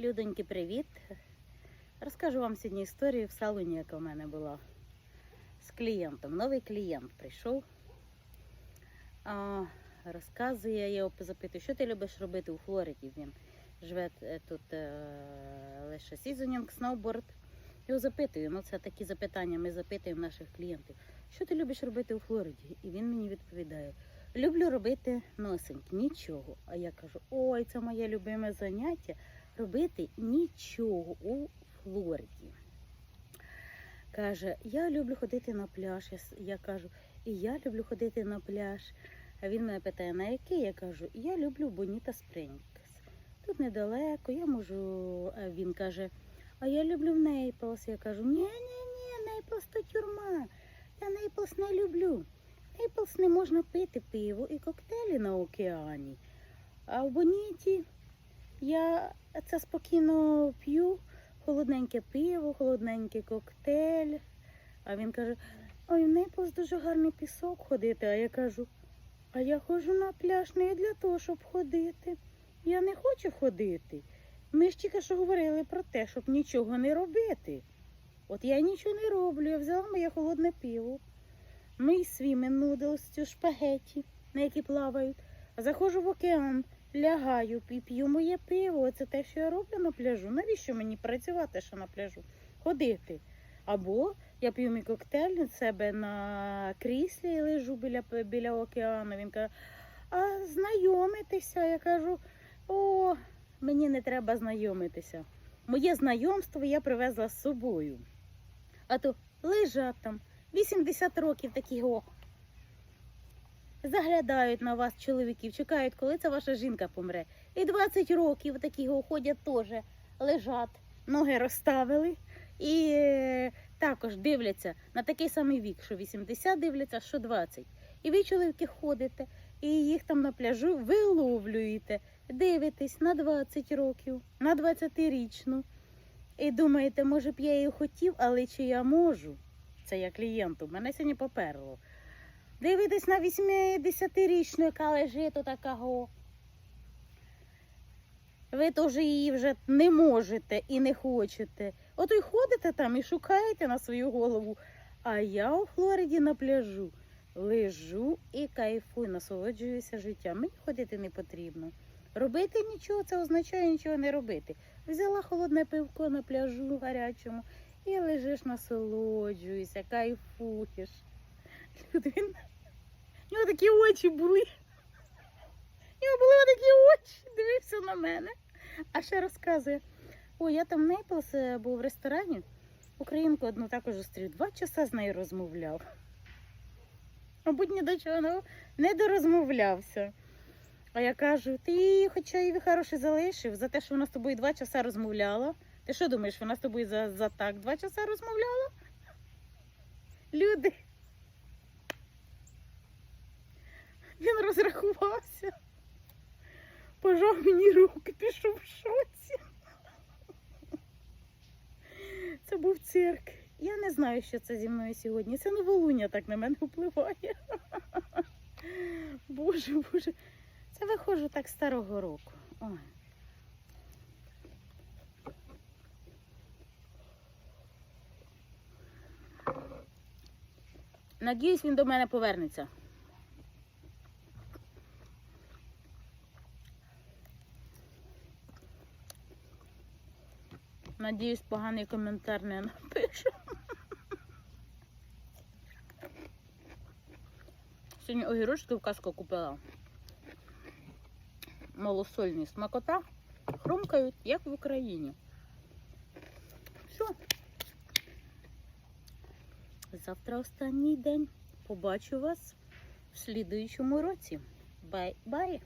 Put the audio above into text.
Людоньки, привіт! Розкажу вам сьогодні історію в салоні, яка в мене була з клієнтом. Новий клієнт прийшов. Розказує, я його запитую, що ти любиш робити у Флориді? Він живе е, тут е, лише сізонінг, сноуборд. Його запитую, ну це такі запитання, ми запитуємо наших клієнтів. Що ти любиш робити у Флориді? І він мені відповідає: люблю робити носинг, нічого. А я кажу: ой, це моє любиме заняття робити нічого у Флориді. Каже, я люблю ходити на пляж. Я, кажу, і я люблю ходити на пляж. А він мене питає, на який? Я кажу, я люблю Боніта Спрінгс. Тут недалеко, я можу. А він каже, а я люблю Нейплс. Я кажу, ні, ні, ні, Нейплс то тюрма. Я Нейплс не люблю. Нейплс не можна пити пиво і коктейлі на океані. А в Боніті я це спокійно п'ю, холодненьке пиво, холодненький коктейль. А він каже: ой, в Нейплс дуже гарний пісок ходити. А я кажу, а я ходжу на пляж не для того, щоб ходити. Я не хочу ходити. Ми ж тільки що говорили про те, щоб нічого не робити. От я нічого не роблю, я взяла моє холодне пиво, мій свімен нудлс, цю шпагеті, на які плавають, а заходжу в океан, лягаю і п'ю моє пиво. Це те, що я роблю на пляжу. Навіщо мені працювати ще на пляжу? Ходити. Або я п'ю мій коктейль від себе на кріслі і лежу біля, біля океану. Він каже, а знайомитися. Я кажу, о, мені не треба знайомитися. Моє знайомство я привезла з собою. А то лежать там 80 років такі о. Заглядають на вас чоловіків, чекають, коли ця ваша жінка помре. І 20 років такі ходять теж, лежать, ноги розставили і е, також дивляться на такий самий вік, що 80 дивляться, що 20. І ви, чоловіки, ходите, і їх там на пляжу виловлюєте, дивитесь на 20 років, на 20-річну. І думаєте, може б я її хотів, але чи я можу? Це я клієнту, мене сьогодні поперло. Дивитесь на 80-річну, яка лежить отакого. Ви теж її вже не можете і не хочете. Ото й ходите там і шукаєте на свою голову. А я у Флориді на пляжу лежу і кайфую, насолоджуюся життям. Мені ходити не потрібно. Робити нічого, це означає нічого не робити. Взяла холодне пивко на пляжу гарячому і лежиш, насолоджуєшся, кайфуєш. Люди, він... У нього такі очі були. У нього були такі очі, дивився на мене. А ще розказує: ой, я там в Нейплс був в ресторані. Українку одну також зустрів. Два часа з нею розмовляв. Мабуть, ні до чого не- не дорозмовлявся. А я кажу, ти хоча і хороший залишив за те, що вона з тобою два часа розмовляла. Ти що думаєш, вона з тобою за, за так два часа розмовляла? Люди. Він розрахувався. Пожав мені руки, пішов в шоці. Це був цирк. Я не знаю, що це зі мною сьогодні. Це новолуння так на мене впливає. Боже, боже. Це виходжу так старого року. Ой. Надіюсь, він до мене повернеться. Надіюсь, поганий коментар не напише. Сьогодні огірочки в казку купила. Малосольні смакота хрумкають, як в Україні. Все. Завтра останній день. Побачу вас в слідуючому році. Бай-бай!